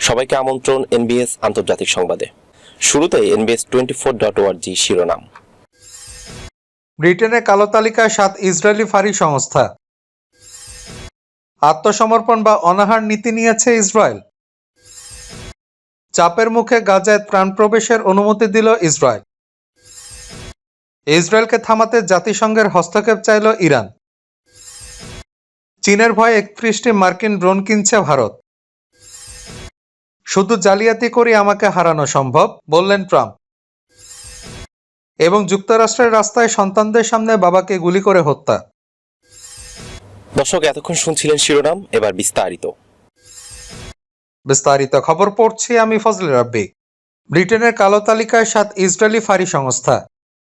সবাইকে আমন্ত্রণ এনবিএস আন্তর্জাতিক সংবাদে। শুরুতে এনবিএস টোয়েন্টি ফোর ডট ওয়ার্জি শিরোনাম। ব্রিটেনের কালো তালিকায় সাত ইসরায়েলি ফারি সংস্থা। আত্মসমর্পণ বা অনাহার নীতি নিয়েছে ইসরায়েল। চাপের মুখে গাজায় ত্রাণ প্রবেশের অনুমতি দিল ইসরায়েল। ইসরায়েলকে থামাতে জাতিসংঘের হস্তক্ষেপ চাইল ইরান। চীনের ভয়ে একত্রিশটি মার্কিন ড্রোন কিনছে ভারত। শুধু জালিয়াতি করে আমাকে হারানো সম্ভব বললেন ট্রাম্প। এবং যুক্তরাষ্ট্রের রাস্তায় সন্তানদের সামনে বাবাকে গুলি করে হত্যা। দর্শক এতক্ষণ শুনছিলেন শিরোনাম এবার বিস্তারিত। বিস্তারিত খবর পড়ছি আমি ফজল রাব্বি। ব্রিটেনের কালো তালিকায় সাত ইসরায়েলি ফারি সংস্থা।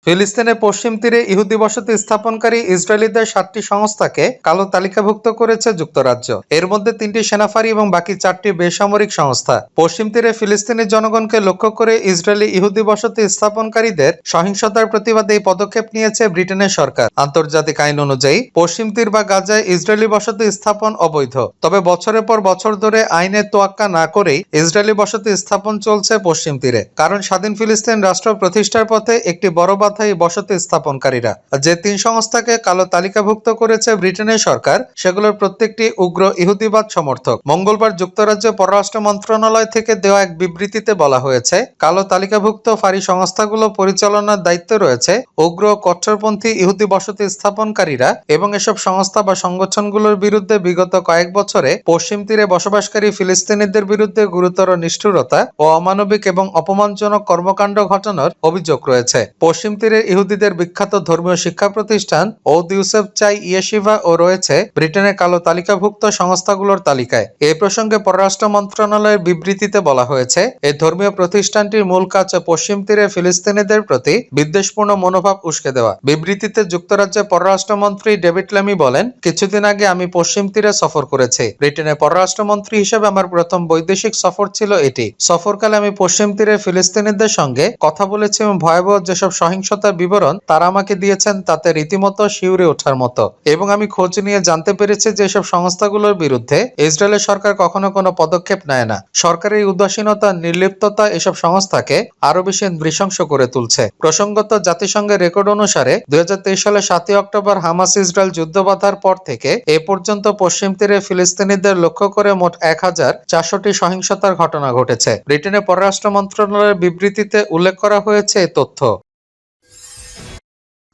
ফিলিস্তিনের পশ্চিম তীরে ইহুদি বসতি স্থাপনকারী ইসরায়েলিদের সাতটি সংস্থাকে কালো তালিকাভুক্ত করেছে যুক্তরাজ্য। এর মধ্যে তিনটি সেনাফারি এবং বাকি চারটি বেসামরিক সংস্থা। পশ্চিম তীরে ফিলিস্তিনি জনগণকে লক্ষ্য করে ইসরায়েলি ইহুদি বসতি স্থাপনকারীদের সহিংসতার প্রতিবাদে এই পদক্ষেপ নিয়েছে ব্রিটেনের সরকার। আন্তর্জাতিক আইন অনুযায়ী, পশ্চিম তীর বা গাজায় ইসরায়েলি বসতি স্থাপন অবৈধ। তবে বছরের পর বছর ধরে আইনের তোয়াক্কা না করেই ইসরায়েলি বসতি স্থাপন চলছে পশ্চিম তীরে। কারণ স্বাধীন ফিলিস্তিন রাষ্ট্র প্রতিষ্ঠার পথে একটি বড় এই বসতি স্থাপনকারীরা। যে তিন সংস্থাকে কালো তালিকাভুক্ত করেছে ব্রিটেনের সরকার, সেগুলোর প্রত্যেকটি উগ্র ইহুদিবাদ সমর্থক। মঙ্গলবার যুক্তরাজ্য পররাষ্ট্র মন্ত্রণালয় থেকে দেওয়া এক বিবৃতিতে বলা হয়েছে, কালো তালিকাভুক্ত ফাঁড়ি সংস্থাগুলো পরিচালনার দায়িত্বে রয়েছে উগ্র কট্টরপন্থী ইহুদি বসতি স্থাপনকারীরা এবং এসব সংস্থা বা সংগঠনগুলোর বিরুদ্ধে বিগত কয়েক বছরে পশ্চিম তীরে বসবাসকারী ফিলিস্তিনিদের বিরুদ্ধে গুরুতর নিষ্ঠুরতা ও অমানবিক এবং অপমানজনক কর্মকাণ্ড ঘটানোর অভিযোগ রয়েছে। পশ্চিম তীরের ইহুদিদের বিখ্যাত ধর্মীয় শিক্ষা প্রতিষ্ঠান ঔদ ইউসেফ চাই ইয়েশিভা ও রয়েছে ব্রিটেনের কালো তালিকাভুক্ত সংস্থাগুলোর তালিকায়। এ প্রসঙ্গে পররাষ্ট্র মন্ত্রণালয়ের বিবৃতিতে বলা হয়েছে এই ধর্মীয় প্রতিষ্ঠানটির মূল কাজ পশ্চিম তীরে ফিলিস্তিনিদের প্রতি বিদ্বেষপূর্ণ মনোভাব উস্কে দেওয়া। বিবৃতিতে যুক্তরাজ্যের পররাষ্ট্রমন্ত্রী ডেভিড ল্যামি বলেন, কিছুদিন আগে আমি পশ্চিম তীরে সফর করেছি। ব্রিটেনের পররাষ্ট্রমন্ত্রী হিসেবে আমার প্রথম বৈদেশিক সফর ছিল এটি। সফরকালে আমি পশ্চিম তীরে ফিলিস্তিনিদের সঙ্গে কথা বলেছি এবং ভয়াবহ যেসব সহিংসতার বিবরণ তারা আমাকে দিয়েছেন তাতে রীতিমতো শিউরে ওঠার মতো। এবং আমি খোঁজ নিয়ে জানতে পেরেছি যে এসব সংস্থাগুলোর বিরুদ্ধে ইসরায়েলের সরকার কখনো কোনো পদক্ষেপ নেয় না। সরকারের উদাসীনতা, নির্লিপ্ততা এসব সংস্থাকে আরও বেশি নৃশংস করে তুলছে। প্রসঙ্গত, জাতিসংঘের রেকর্ড অনুসারে দুই হাজার তেইশ সালে সাতই অক্টোবর হামাস ইসরায়েল যুদ্ধ বাঁধার পর থেকে এ পর্যন্ত পশ্চিম তীরে ফিলিস্তিনিদের লক্ষ্য করে মোট এক হাজার চারশোটি সহিংসতার ঘটনা ঘটেছে। ব্রিটেনের পররাষ্ট্র মন্ত্রণালয়ের বিবৃতিতে উল্লেখ করা হয়েছে এই তথ্য।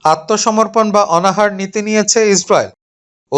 আত্মসমর্পণ বা অনাহার নীতি নিয়েছে ইসরায়েল।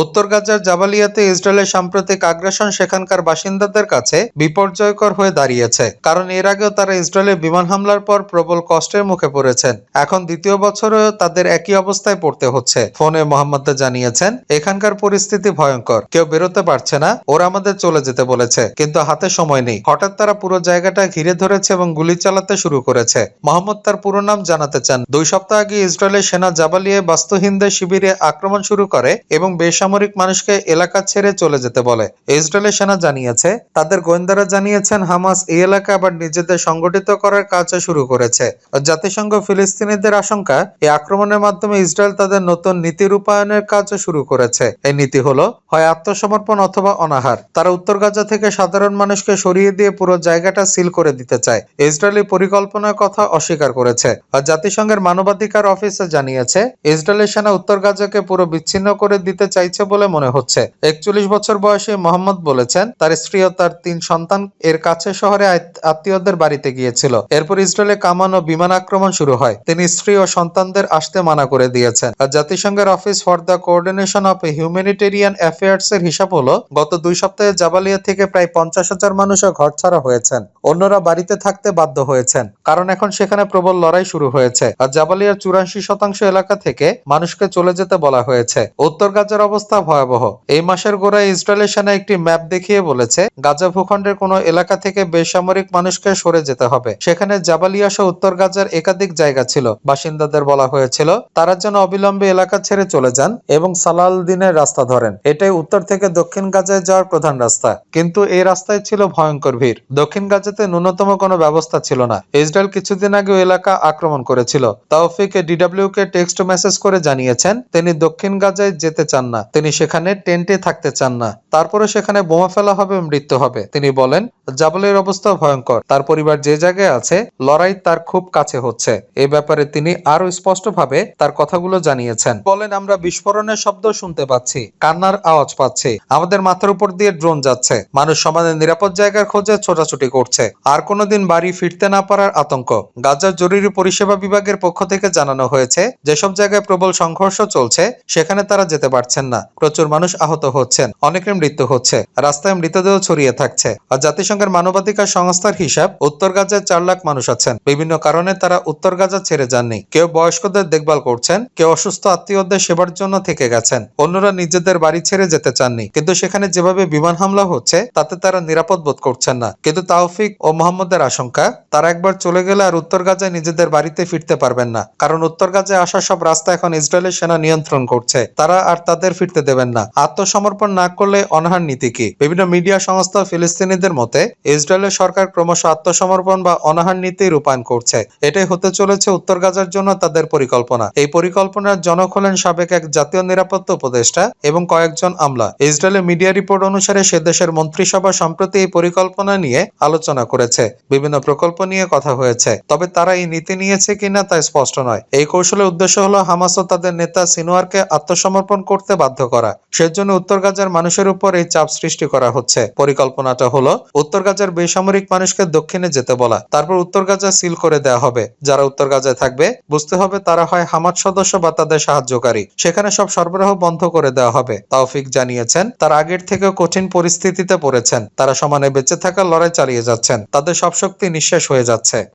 উত্তর গাজার জাবালিয়াতে ইসরায়েলের সাম্প্রতিক আগ্রাসন সেখানকার বাসিন্দাদের কাছে বিপর্যয়কর হয়ে দাঁড়িয়েছে। কারণ এর আগেও তারা ইসরায়েলের বিমান হামলার পর প্রবল কষ্টের মুখে পড়েছেন। এখন দ্বিতীয় বছরেও তাদের একই অবস্থায় পড়তে হচ্ছে, ফোনে মোহাম্মদ জানিয়েছেন। এখানকার পরিস্থিতি ভয়ঙ্কর, কেউ বেরোতে পারছে না, ওরা আমাদের চলে যেতে বলেছে, কিন্তু হাতে সময় নেই। হঠাৎ তারা পুরো জায়গাটা ঘিরে ধরেছে এবং গুলি চালাতে শুরু করেছে। মোহাম্মদ তার পুরো নাম জানাতে চান। দুই সপ্তাহ আগে ইসরায়েলের সেনা জাবালিয়ে বাস্তুহীনদের শিবিরে আক্রমণ শুরু করে এবং বেসামরিক মানুষকে এলাকা ছেড়ে চলে যেতে বলে। ইসরায়েলের সেনা জানিয়েছে, তাদের গোয়েন্দারা জানিয়েছেন, হামাস এই এলাকা আবার নিজেদের সংগঠিত করার কাজ শুরু করেছে। জাতিসংঘ ফিলিস্তিনিদের আশঙ্কা, এই আক্রমণের মাধ্যমে ইসরায়েল তাদের নতুন নীতি রূপায়ণের কাজ শুরু করেছে। এই নীতি হলো, হয় আত্মসমর্পণ অথবা অনাহার। তারা উত্তর গাজা থেকে সাধারণ মানুষকে সরিয়ে দিয়ে পুরো জায়গাটা সিল করে দিতে চায়। ইসরায়েলি পরিকল্পনার কথা অস্বীকার করেছে। আর জাতিসংঘের মানবাধিকার অফিসে জানিয়েছে ইসরায়েলের সেনা উত্তর গাজাকে পুরো বিচ্ছিন্ন করে দিতে চাইছে বলে মনে হচ্ছে। একচল্লিশ বছর বয়সী মোহাম্মদ বলেছেন, তার স্ত্রী ও তার তিন সন্তান এর কাছে শহরে আত্মীয়দের বাড়িতে গিয়েছিল। এরপর ইসরায়েলে কামান ও বিমান আক্রমণ শুরু হয়। তিনি স্ত্রী ও সন্তানদের আসতে মানা করে দিয়েছেন। আর জাতিসংঘের office for the coordination of humanitarian affairs এর হিসাব হলো, গত দুই সপ্তাহে জাবালিয়া থেকে প্রায় পঞ্চাশ হাজার মানুষও ঘর ছাড়া হয়েছেন। অন্যরা বাড়িতে থাকতে বাধ্য হয়েছেন। কারণ এখন সেখানে প্রবল লড়াই শুরু হয়েছে। আর জাবালিয়ার চুরাশি শতাংশ এলাকা থেকে মানুষকে চলে যেতে বলা হয়েছে। উত্তর গাজার ভয়াবহ। এই মাসের গোড়ায় সেনা একটি ম্যাপ দেখিয়ে বলেছে, গাজা ভূখণ্ডের কোনো এলাকা থেকে বেসামরিক মানুষকে সরে যেতে হবে। সেখানে জাবালিয়া সহ উত্তর গাজার একাধিক জায়গা ছিল। বাসিন্দাদের বলা হয়েছিল, তারা যেন অবিলম্বে এলাকা ছেড়ে চলে যান এবং সালাল দিনের রাস্তা ধরেন। এটাই উত্তর থেকে দক্ষিণ গাজায় যাওয়ার প্রধান রাস্তা। কিন্তু এই রাস্তায় ছিল ভয়ঙ্কর ভিড়। দক্ষিণ গাজাতে ন্যূনতম কোনো ব্যবস্থা ছিল না। ইসরায়েল কিছুদিন আগে এলাকা আক্রমণ করেছিল। তাওফিক ডিডব্লিউ কে টেক্সট মেসেজ করে জানিয়েছেন, তিনি দক্ষিণ গাজায় যেতে চান না। তিনি সেখানে টেন্টে থাকতে চান না। তারপরে সেখানে বোমা ফেলা হবে, মৃত্যু হবে। তিনি বলেন, জাবলের অবস্থা ভয়ঙ্কর। তার পরিবার যে জায়গায় আছে, লড়াই তার খুব কাছে হচ্ছে। এই ব্যাপারে তিনি আরও স্পষ্টভাবে তার কথাগুলো জানিয়েছেন। বলেন, আমরা বিস্ফোরণের শব্দ শুনতে পাচ্ছি, কান্নার আওয়াজ পাচ্ছি। আমাদের মাথার উপর দিয়ে ড্রোন যাচ্ছে। মানুষ সমাজের নিরাপদ জায়গার খোঁজে ছোটাছুটি করছে। আর কোনোদিন বাড়ি ফিরতে না পারার আতঙ্ক। গাজার জরুরি পরিষেবা বিভাগের পক্ষ থেকে জানানো হয়েছে, যেসব জায়গায় প্রবল সংঘর্ষ চলছে, সেখানে তারা যেতে পারছেন না। প্রচুর মানুষ আহত হচ্ছেন, অনেকের মৃত্যু হচ্ছে, রাস্তায় মৃতদেহ ছড়িয়ে থাকছে। আর জাতিসংঘের মানবাধিকার সংস্থার হিসাব, উত্তর গাজায় চার লাখ মানুষ আছেন। বিভিন্ন কারণে তারা উত্তর গাজা ছেড়ে যাননি। কেউ বয়স্কদের দেখভাল করছেন, কেউ অসুস্থ আত্মীয়দের সেবার জন্য থেকে গেছেন। অন্যরা নিজেদের বাড়ি ছেড়ে যেতে চাননি। কিন্তু সেখানে যেভাবে বিমান হামলা হচ্ছে, তাতে তারা নিরাপদ বোধ করছেন না। কিন্তু তাওফিক ও মোহাম্মদের আশঙ্কা, তারা একবার চলে গেলে আর উত্তর গাজায় নিজেদের বাড়িতে ফিরতে পারবেন না। কারণ উত্তর গাজায় আসা সব রাস্তা এখন ইসরায়েলের সেনা নিয়ন্ত্রণ করছে। তারা আর তাদের ফিরতে দেবেন না। আত্মসমর্পণ না করলে অনাহার নীতি কি বিভিন্ন মিডিয়া সংস্থা ফিলিস্তিনিদের মতে, ইসরায়েলের সরকার ক্রমশ আত্মসমর্পণ বা অনাহার নীতি রূপায়ণ করছে। এটাই হতে চলেছে উত্তর গাজার জন্য তাদের পরিকল্পনা। এই পরিকল্পনার জনক হলেন সাবেক এক জাতীয় নিরাপত্তা উপদেষ্টা এবং কয়েকজন আমলা। ইসরায়েলের মিডিয়া রিপোর্ট অনুসারে সে দেশের মন্ত্রিসভা সম্প্রতি এই পরিকল্পনা নিয়ে আলোচনা করেছে। বিভিন্ন প্রকল্প নিয়ে কথা হয়েছে। তবে তারা এই নীতি নিয়েছে কিনা তা স্পষ্ট নয়। এই কৌশলের উদ্দেশ্য হলো হামাস ও তাদের নেতা সিনোয়ারকে আত্মসমর্পণ করতে বাধ্য করা। সেজন্য উত্তর গাজার মানুষের উপর এই চাপ সৃষ্টি করা হচ্ছে। পরিকল্পনাটা হলো, উত্তর গাজার বেসামরিক মানুষকে দক্ষিণে যেতে বলা। তারপর উত্তর গাজা সিল করে দেওয়া হবে। যারা উত্তর গাজায় থাকবে, বুঝতে হবে তারা হয় হামাদ সদস্য বা তাদের সাহায্যকারী। সেখানে সব সরবরাহ বন্ধ করে দেওয়া হবে। তাওফিক জানিয়েছেন, তার আগের থেকেও কঠিন পরিস্থিতিতে পড়েছেন। তারা সমানে বেঁচে থাকার লড়াই চালিয়ে যাচ্ছেন। তাদের সব শক্তি নিঃশেষ হয়ে যাচ্ছে।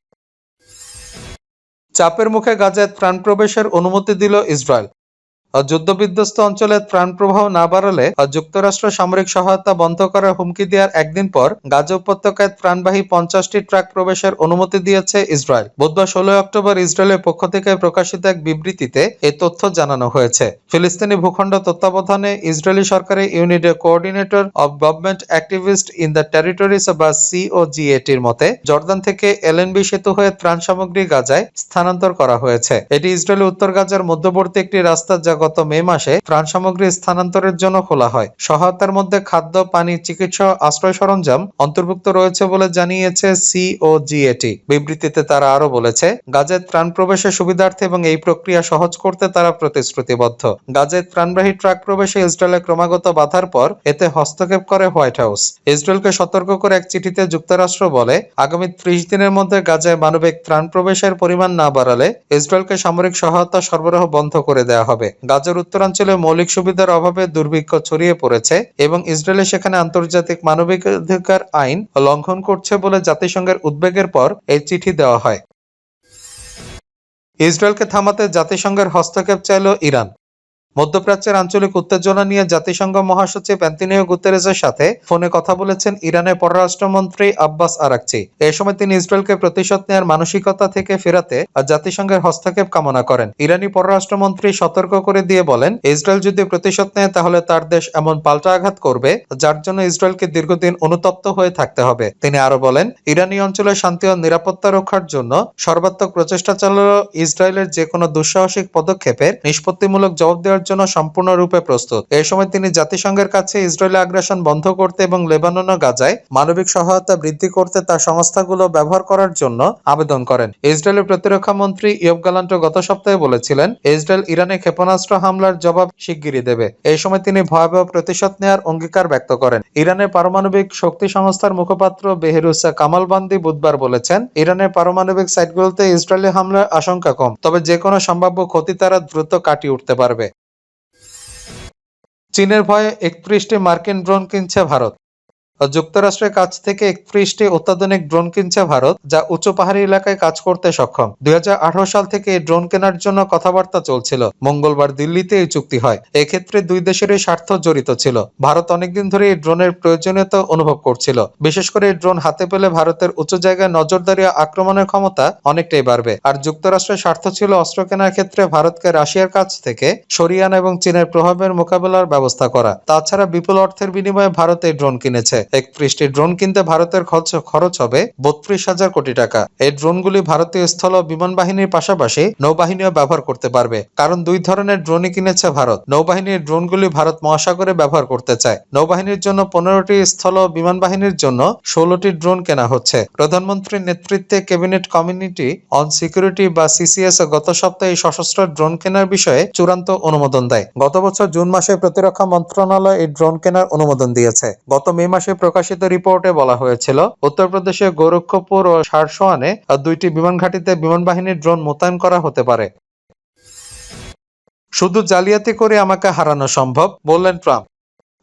চাপের মুখে গাজায় ত্রাণ প্রবেশের অনুমতি দিল ইসরায়েল। আর যুদ্ধবিধ্বস্ত অঞ্চলে ত্রাণ প্রবাহ না বাড়ালে যুক্তরাষ্ট্র সামরিক সহায়তা বন্ধ করার হুমকি দেওয়ার একদিন পর গাজা উপত্যকায় ত্রাণবাহী পঞ্চাশটি ট্রাক প্রবেশের অনুমতি দিয়েছে ইসরায়েল। বুধবার ষোলোই অক্টোবর ইসরায়েলের পক্ষ থেকে প্রকাশিত এক বিবৃতিতে এই তথ্য জানানো হয়েছে। ফিলিস্তিনি ভূখণ্ড তত্ত্বাবধানে ইসরায়েলি সরকারের ইউনিটের coordinator of government activist in the territories বা সিওজিএটির মতে, জর্দান থেকে এলএনবি সেতু হয়ে ত্রাণ সামগ্রী গাজায় স্থানান্তর করা হয়েছে। এটি ইসরায়েলের উত্তর গাজার মধ্যবর্তী একটি রাস্তা যা গত মে মাসে ত্রাণ সামগ্রী স্থানান্তরের জন্য খোলা হয়। সহায়তার মধ্যে খাদ্য, পানি, চিকিৎসা, আশ্রয় সরঞ্জাম অন্তর্ভুক্ত রয়েছে বলে জানিয়েছে সিওজিএটি। বিবৃতিতে তারা আরও বলেছে গাজায় ত্রাণ প্রবেশের সুবিধার্থে এবং এই প্রক্রিয়া সহজ করতে তারা প্রতিশ্রুতিবদ্ধ। গাজায় ত্রাণবাহী ট্রাক প্রবেশে ইসরায়েলের ক্রমাগত বাধার পর এতে হস্তক্ষেপ করে হোয়াইট হাউস। ইসরায়েলকে সতর্ক করে এক চিঠিতে যুক্তরাষ্ট্র বলে, আগামী ত্রিশ দিনের মধ্যে গাজায় মানবিক ত্রাণ প্রবেশের পরিমাণ না বাড়ালে ইসরায়েলকে সামরিক সহায়তা সরবরাহ বন্ধ করে দেওয়া হবে। গাজার উত্তরাঞ্চলে মৌলিক সুবিধার অভাবে দুর্ভিক্ষ ছড়িয়ে পড়েছে এবং ইসরায়েলে সেখানে আন্তর্জাতিক মানবাধিকার আইন লঙ্ঘন করছে বলে জাতিসংঘের উদ্বেগের পর এই চিঠি দেওয়া হয়। ইসরায়েলকে থামাতে জাতিসংঘের হস্তক্ষেপ চাইল ইরান। মধ্যপ্রাচ্যের আঞ্চলিক উত্তেজনা নিয়ে জাতিসংঘ মহাসচিব অ্যান্টনিও গুতেরেসের সাথে ফোনে কথা বলেছেন ইরানের পররাষ্ট্রমন্ত্রী আব্বাস আরাকচি। এ সময় তিনি ইসরায়েলকে প্রতিশোধ নেওয়ার মানসিকতা থেকে ফেরাতে আর জাতিসংঘের হস্তক্ষেপ কামনা করেন। ইরানি পররাষ্ট্রমন্ত্রী সতর্ক করে দিয়ে বলেন, ইসরায়েল যদি প্রতিশোধ নেয়, তাহলে তার দেশ এমন পাল্টা আঘাত করবে, যার জন্য ইসরায়েলকে দীর্ঘদিন অনুতপ্ত হয়ে থাকতে হবে। তিনি আরও বলেন, ইরানি অঞ্চলে শান্তি ও নিরাপত্তা রক্ষার জন্য সর্বাত্মক প্রচেষ্টা চালানো ইসরায়েলের যে কোনো দুঃসাহসিক পদক্ষেপের নিষ্পত্তিমূলক জবাব দেওয়ার জন্য সম্পূর্ণরূপে প্রস্তুত। এই সময় তিনি জাতিসংঘের কাছে ইসরায়েলের আগ্রাসন বন্ধ করতে এবং লেবানন ও গাজায় মানবিক সহায়তা বৃদ্ধি করতে তার সংস্থাগুলো ব্যবহার করার জন্য আবেদন করেন। ইসরায়েলের প্রতিরক্ষা মন্ত্রী ইয়ব গালান্টো গত সপ্তাহে বলেছিলেন, ইসরায়েল ইরানে ক্ষেপণাস্ত্র হামলার জবাব শিগগিরই দেবে। এই সময় তিনি ভয়াবহ প্রতিশোধ নেওয়ার অঙ্গীকার ব্যক্ত করেন। ইরানের পারমাণবিক শক্তি সংস্থার মুখপাত্র বেহেরুসা কামালবান্দি বুধবার বলেছেন, ইরানের পারমাণবিক সাইটগুলোতে ইসরায়েলি হামলার আশঙ্কা কম, তবে যে কোনো সম্ভাব্য ক্ষতি তারা দ্রুত কাটিয়ে উঠতে পারবে। চীনের ভয়ে একত্রিশটি মার্কিন ড্রোন কিনছে ভারত। যুক্তরাষ্ট্রের কাছ থেকে একত্রিশটি অত্যাধুনিক ড্রোন কিনছে ভারত, যা উচ্চ পাহাড়ি এলাকায় কাজ করতে সক্ষম। দুই হাজার আঠারো সাল থেকে এই ড্রোন কেনার জন্য কথাবার্তা চলছিল। মঙ্গলবার দিল্লিতে এই চুক্তি হয়। এক্ষেত্রে দুই দেশেরই স্বার্থ জড়িত ছিল। ভারত অনেকদিন ধরে এই ড্রোনের প্রয়োজনীয়তা অনুভব করছিল। বিশেষ করে এই ড্রোন হাতে পেলে ভারতের উঁচু জায়গায় নজরদারি আক্রমণের ক্ষমতা অনেকটাই বাড়বে। আর যুক্তরাষ্ট্রের স্বার্থ ছিল অস্ত্র কেনার ক্ষেত্রে ভারতকে রাশিয়ার কাছ থেকে সরিয়ে আনা এবং চীনের প্রভাবের মোকাবেলার ব্যবস্থা করা। তাছাড়া বিপুল অর্থের বিনিময়ে ভারত এই ড্রোন কিনেছে। একত্রিশটি ড্রোন কিনতে ভারতের খরচ- খরচ হবে বত্রিশ হাজার কোটি টাকা। এই ড্রোনগুলি ভারতীয় স্থল ও বিমান বাহিনীর পাশাপাশি নৌবাহিনীও ব্যবহার করতে পারবে। কারণ দুই ধরনের ড্রোনই কিনেছে ভারত। নৌবাহিনীর ড্রোনগুলি ভারত মহাসাগরে ব্যবহার করতে চায়। নৌবাহিনীর জন্য পনেরোটি স্থল বিমান বাহিনীর জন্য ষোলোটি ড্রোন কেনা হচ্ছে। প্রধানমন্ত্রীর নেতৃত্বে ক্যাবিনেট কমিউনিটি অন সিকিউরিটি বা সিসিএস গত সপ্তাহে সশস্ত্র ড্রোন কেনার বিষয়ে চূড়ান্ত অনুমোদন দেয়। গত বছর জুন মাসে প্রতিরক্ষা মন্ত্রণালয় এই ড্রোন কেনার অনুমোদন দিয়েছে। গত মে মাসে প্রকাশিত রিপোর্টে বলা হয়েছিল, উত্তরপ্রদেশের গোরক্ষপুর ও সারসোয়ানে দুইটি বিমান ঘাঁটিতে বিমান বাহিনীর ড্রোন মোতায়েন করা হতে পারে। শুধু জালিয়াতি করে আমাকে হারানো সম্ভব, বললেন ট্রাম্প।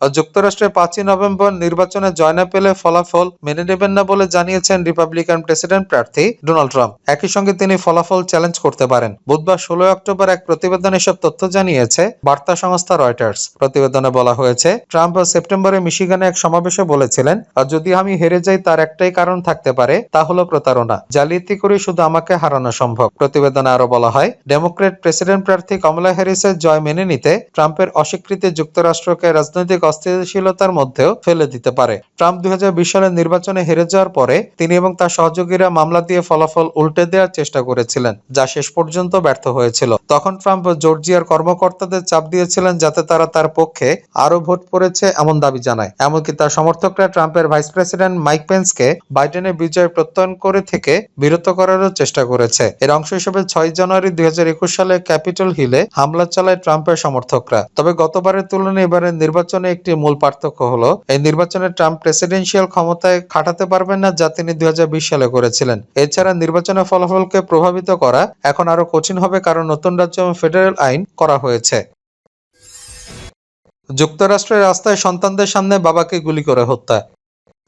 আর যুক্তরাষ্ট্রের পাঁচই নভেম্বর নির্বাচনে জয় না পেলে ফলাফল মেনে নেবেন না বলে জানিয়েছেন রিপাবলিকান প্রেসিডেন্ট প্রার্থী ডোনাল্ড ট্রাম্প। একই সঙ্গে তিনি ফলাফল চ্যালেঞ্জ করতে পারেন। বুধবার ষোলো অক্টোবর এক প্রতিবেদনে এসব তথ্য জানিয়েছে বার্তা সংস্থা রয়টার্স। প্রতিবেদনে বলা হয়েছে, ট্রাম্প সেপ্টেম্বরে মিশিগানে এক সমাবেশে বলেছিলেন, আর যদি আমি হেরে যাই, তার একটাই কারণ থাকতে পারে, তা হলো প্রতারণা। জালিয়াতি করে শুধু আমাকে হারানো সম্ভব। প্রতিবেদনে আরও বলা হয়, ডেমোক্রেট প্রেসিডেন্ট প্রার্থী কমলা হ্যারিসের জয় মেনে নিতে ট্রাম্পের অস্বীকৃতি যুক্তরাষ্ট্রকে রাজনৈতিক অস্থিতিশীলতার মধ্যেও ফেলে দিতে পারে। ট্রাম্প দুই হাজার বিশ সালের নির্বাচনে হেরে যাওয়ার পরে তিনি এবং তার সহযোগীরা মামলা দিয়ে ফলাফল উল্টে দেওয়ার চেষ্টা করেছিলেন, যা শেষ পর্যন্ত ব্যর্থ হয়েছিল। তখন ট্রাম্প জর্জিয়ার কর্মকর্তাদের চাপ দিয়েছিলেন যাতে তারা তার পক্ষে আরও ভোট পড়েছে এমন দাবি জানায়। এমনকি তার সমর্থকরা ট্রাম্পের ভাইস প্রেসিডেন্ট মাইক পেন্সকে বাইডেনের বিজয় প্রত্যয়ন করে থেকে বিরত করারও চেষ্টা করেছে। এর অংশ হিসেবে ছয় জানুয়ারি দুই হাজার একুশ সালে ক্যাপিটল হিলে হামলা চালায় ট্রাম্পের সমর্থকরা। তবে গতবারের তুলনায় এবারের নির্বাচনে একটি মূল পার্থক্য হলো, এই নির্বাচনে ট্রাম্প প্রেসিডেন্সিয়াল ক্ষমতায় খাটাতে পারবেন না যা তিনি দুই হাজার বিশ সালে করেছিলেন। এছাড়া নির্বাচনের ফলাফলকে প্রভাবিত করা এখন আরও কঠিন হবে কারণ নতুন রাজ্য এবং ফেডারেল আইন করা হয়েছে। যুক্তরাষ্ট্রের রাস্তায় সন্তানদের সামনে বাবাকে গুলি করে হত্যা।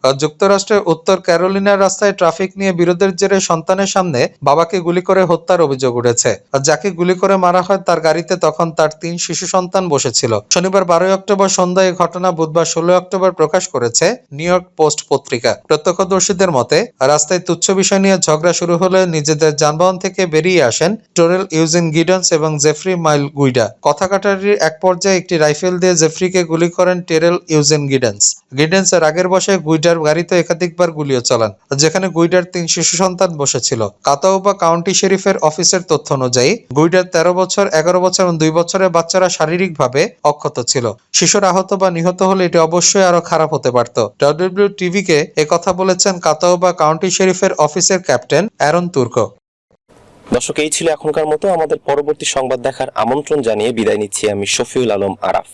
যুক্তরাষ্ট্রের উত্তর ক্যারোলিনার রাস্তায় ট্রাফিক নিয়ে বিরোধের জেরে সন্তানের সামনে বাবাকে গুলি করে হত্যার অভিযোগ উঠেছে। যাকে গুলি করে মারা হয় তার গাড়িতে তখন তার তিন শিশু সন্তান বসেছিল। শনিবার বারোই অক্টোবর সন্ধ্যায় এই ঘটনা বুধবার ষোলো অক্টোবর প্রকাশ করেছে নিউ ইয়র্ক পোস্ট পত্রিকা। প্রত্যক্ষদর্শীদের মতে, রাস্তায় তুচ্ছ বিষয় নিয়ে ঝগড়া শুরু হলে নিজেদের যানবাহন থেকে বেরিয়ে আসেন টোরেল ইউজিন গিডন্স এবং জেফ্রি মাইল গুইডা। কথা কাটারির এক পর্যায়ে একটি রাইফেল দিয়ে জেফ্রিকে গুলি করেন টেরেল ইউজেন গিডেন্স। গিডেন্সের আগের বসে গুইডার গাড়িতে একাধিকবার গুলিও চালান, যেখানে গুইডার তিন শিশু সন্তান বসেছিল। কাতাউবা কাউন্টি শেরিফের অফিসের তথ্য অনুযায়ী, গুইডার তেরো বছর, এগারো বছর এবং দুই বছরের বাচ্চারা শারীরিকভাবে অক্ষত ছিল। শিশুর আহত বা নিহত হলে এটি অবশ্যই আরও খারাপ হতে পারত। ডব্লিউডব্লিউ টিভিকে একথা বলেছেন কাতাউবা কাউন্টি শেরিফের অফিসের ক্যাপ্টেন অ্যারন তুর্কো। দর্শক, এই ছিল এখনকার মতো। আমাদের পরবর্তী সংবাদ দেখার আমন্ত্রণ জানিয়ে বিদায় নিচ্ছি আমি শফিউল আলম আরাফ।